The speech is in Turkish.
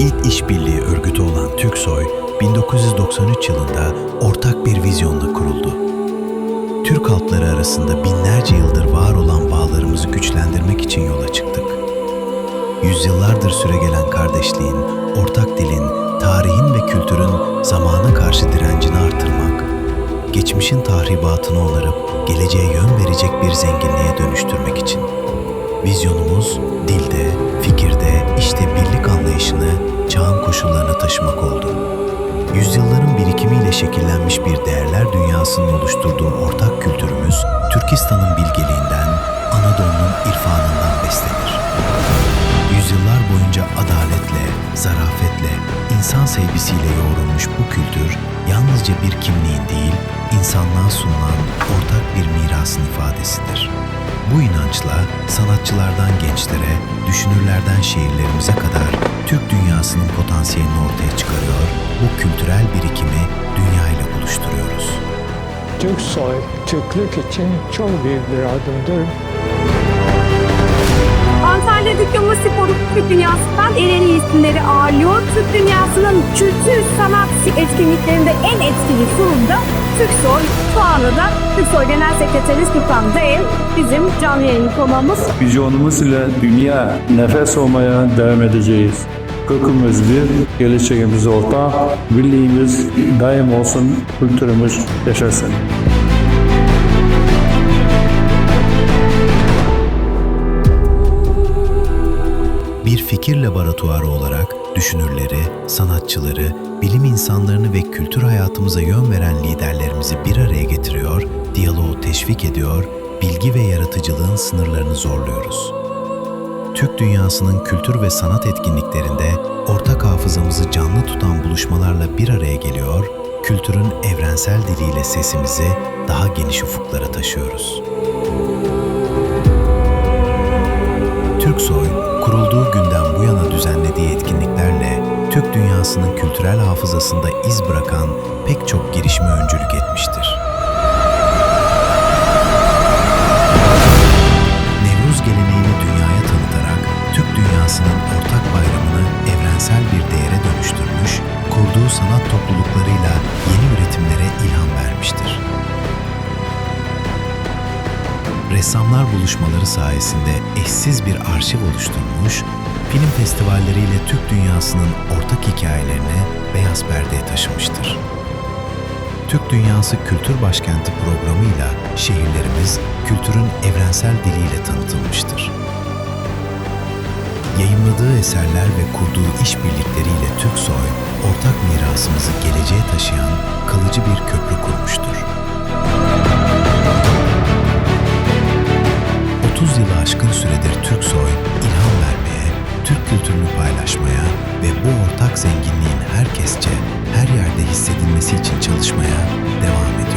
ilk işbirliği örgütü olan TÜRKSOY, 1993 yılında ortak bir vizyonla kuruldu. Türk halkları arasında binlerce yıldır var olan bağlarımızı güçlendirmek için yola çıktık. Yüzyıllardır süregelen kardeşliğin, ortak dilin, tarihin ve kültürün zamana karşı direncini artırmak, geçmişin tahribatını onarıp geleceğe yön verecek bir zenginliğe dönüştürmek için. Vizyonumuz dilde, işte birlik anlayışını çağın koşullarına taşımak oldu. Yüzyılların birikimiyle şekillenmiş bir değerler dünyasının oluşturduğu ortak kültürümüz, Türkistan'ın bilgeliğinden, Anadolu'nun irfanından beslenir. Yüzyıllar boyunca adaletle, zarafetle, insan sevgisiyle yoğrulmuş bu kültür, yalnızca bir kimliğin değil, insanlığa sunulan ortak bir mirasın ifadesidir. Bu inançla sanatçılardan gençlere, düşünürlerden şehirlerimize kadar Türk dünyasının potansiyelini ortaya çıkarıyor, bu kültürel birikimi dünyayla buluşturuyoruz. Türk soy, Türklük için çok büyük bir adımdır. Antalya Diplomasi Forum Türk Dünyası'ndan en iyi isimleri ağırlıyor. Türk Dünyası'nın kültür sanat etkinliklerinde en etkili sunumda Türksoy. Şu anda da Türksoy Genel Sekreteri Sultan Değil bizim canlı yayın konuğumuz. Vizyonumuz ile dünya nefes olmaya devam edeceğiz. Kökümüz bir, geleceğimiz ortak, birliğimiz daim olsun, kültürümüz yaşasın. Fikir laboratuvarı olarak düşünürleri, sanatçıları, bilim insanlarını ve kültür hayatımıza yön veren liderlerimizi bir araya getiriyor, diyaloğu teşvik ediyor, bilgi ve yaratıcılığın sınırlarını zorluyoruz. Türk dünyasının kültür ve sanat etkinliklerinde ortak hafızamızı canlı tutan buluşmalarla bir araya geliyor, kültürün evrensel diliyle sesimizi daha geniş ufuklara taşıyoruz. Türksoy, kurulduğu günden bu yana düzenlediği etkinliklerle Türk dünyasının kültürel hafızasında iz bırakan pek çok girişime öncülük etmiştir. Nevruz geleneğini dünyaya tanıtarak Türk dünyasının ortak bayramını evrensel bir değere dönüştürmüş, kurduğu sanat topluluklarıyla yeni üretimlere ilham vermiştir. Ressamlar buluşmaları sayesinde eşsiz bir arşiv oluşturmuş, film festivalleriyle Türk dünyasının ortak hikayelerini beyaz perdeye taşımıştır. Türk Dünyası Kültür Başkenti programıyla şehirlerimiz kültürün evrensel diliyle tanıtılmıştır. Yayımladığı eserler ve kurduğu işbirlikleriyle Türksoy, ortak mirasımızı geleceğe taşıyan kalıcı bir köprü kurmuştur. Süredir Türksoy ilham vermeye, Türk kültürünü paylaşmaya ve bu ortak zenginliğin herkesçe her yerde hissedilmesi için çalışmaya devam ediyor.